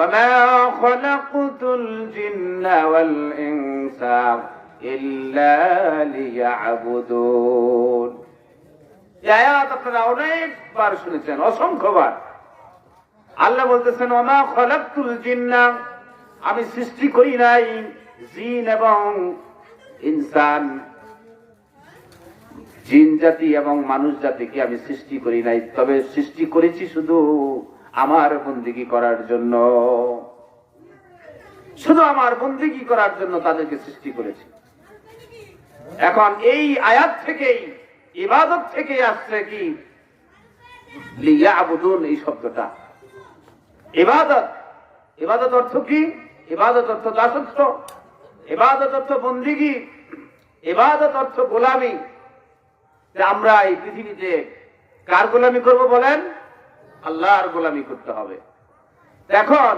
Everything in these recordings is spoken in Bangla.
وما خلقت الجن والإنس إلا ليعبدون এই আয়াত আপনারা অনেকবার শুনেছেন অসংখ্যবার আল্লাহ বলতেছেন ওমা খলাকুল জিন্না আমি সৃষ্টি করি নাই জিন এবং ইনসান জিন জাতি এবং মানুষ জাতিকে আমি সৃষ্টি করি নাই তবে সৃষ্টি করেছি শুধু আমার বন্দিগি করার জন্য। শুধু আমার বন্দিগি করার জন্য তাদেরকে সৃষ্টি করেছি। এখন এই আয়াত থেকেই, ইবাদত থেকে আসছে কি? এই শব্দটা। ইবাদত। ইবাদত অর্থ কি? ইবাদত অর্থ দাসত্ব। ইবাদত অর্থ বন্দিগি। ইবাদত অর্থ গোলামি। আমরা এই পৃথিবীতে কার গোলামি করব বলেন? আল্লাহর গোলামি করতে হবে। এখন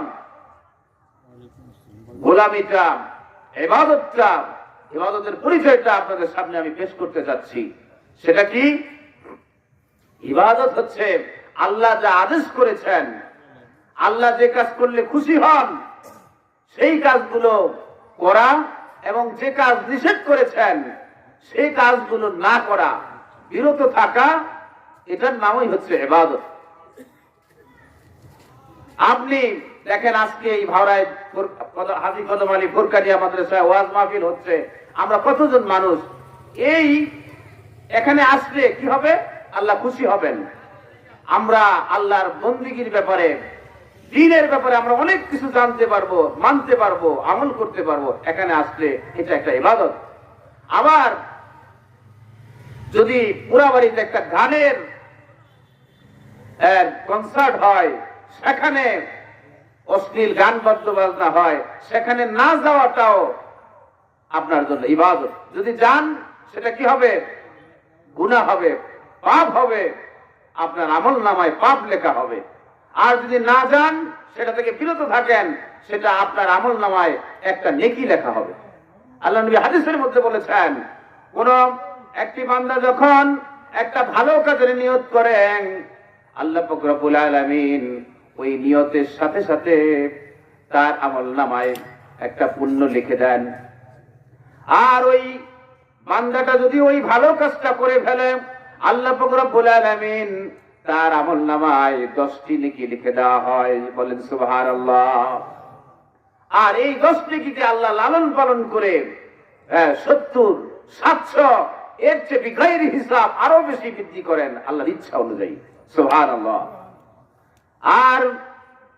গোলামিটা এবাদতটা ইবাদতের পরিচয়টা আপনাদের সামনে আমি পেশ করতে যাচ্ছি। সেটা কি? ইবাদত হচ্ছে আল্লাহ যা আদেশ করেছেন, আল্লাহ যে কাজ করলে খুশি হন, সেই কাজগুলো করা এবং যে কাজ নিষেধ করেছেন, সেই কাজগুলো না করা, বিরত থাকা, এটার নামই হচ্ছে এবাদত আপনি দেখেন আজকে এই ভাওরায় হাজি কদম আলী ফুরকানিয়া মাদ্রাসায় ওয়াজ মাহফিল হচ্ছে। আমরা কতজন মানুষ? এই এখানে আসলে কি হবে? আল্লাহ খুশি হবেন। আমরা আল্লাহর বন্দিগির ব্যাপারে, দিনের ব্যাপারে আমরা অনেক কিছু জানতে পারব, মানতে পারব, আমল করতে পারব। এখানে আসলে এটা একটা ইবাদত। আবার যদি পুরা বাড়িতে একটা গানের কনসার্ট হয় সেখানে অশ্লীল গান বাদ্য বাজনা হয়, সেখানে না যাওয়াটাও আপনার জন্য ইবাদত। যদি যান, সেটা কি হবে? গুণা হবে, পাপ হবে, আপনার আমল নামায় পাপ লেখা হবে। আর যদি না যান, সেটা থেকে বিরত থাকেন, সেটা আপনার আমল নামায় একটা নেকি লেখা হবে। আল্লাহ নবী হাদিসের মধ্যে বলেছেন, কোন একটি বান্দা যখন একটা ভালো কাজের নিয়ত করেন, আল্লাহ ফকরবুল আলমিন ওই নিয়তের সাথে সাথে তার আমল নামায় একটা পুণ্য লিখে দেন। আর ওই বান্দাটা যদি ওই ভালো কাজটা করে ফেলে, আল্লাহ ফকরবুল তার আমল নামায় দশটি নেকি লিখে দেওয়া হয়। বলেন সুবাহার আল্লাহ আর এই দশ নেকিকে আল্লাহ লালন পালন করে সত্তর, সাতশো, এর চেয়ে বিঘাইর হিসাব আরও বেশি বৃদ্ধি করেন আল্লাহর ইচ্ছা অনুযায়ী। সুহার আল্লাহ আর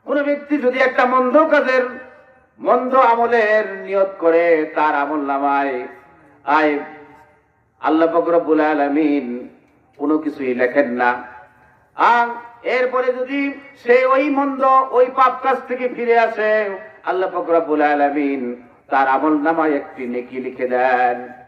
কোন ব্যক্তি যদি একটা মন্দ কাজের, মন্দ আমলের নিয়ত করে তার আমল নামায়, আয়, আল্লাহ ফকরবুল আলমিন কোনো কিছুই লেখেন না। আর এরপরে যদি সে ওই মন্দ, ওই পাপ কাজ থেকে ফিরে আসে, আল্লাহ ফকরাবুল আলমিন তার আমল নামায় একটি নেকি লিখে দেন।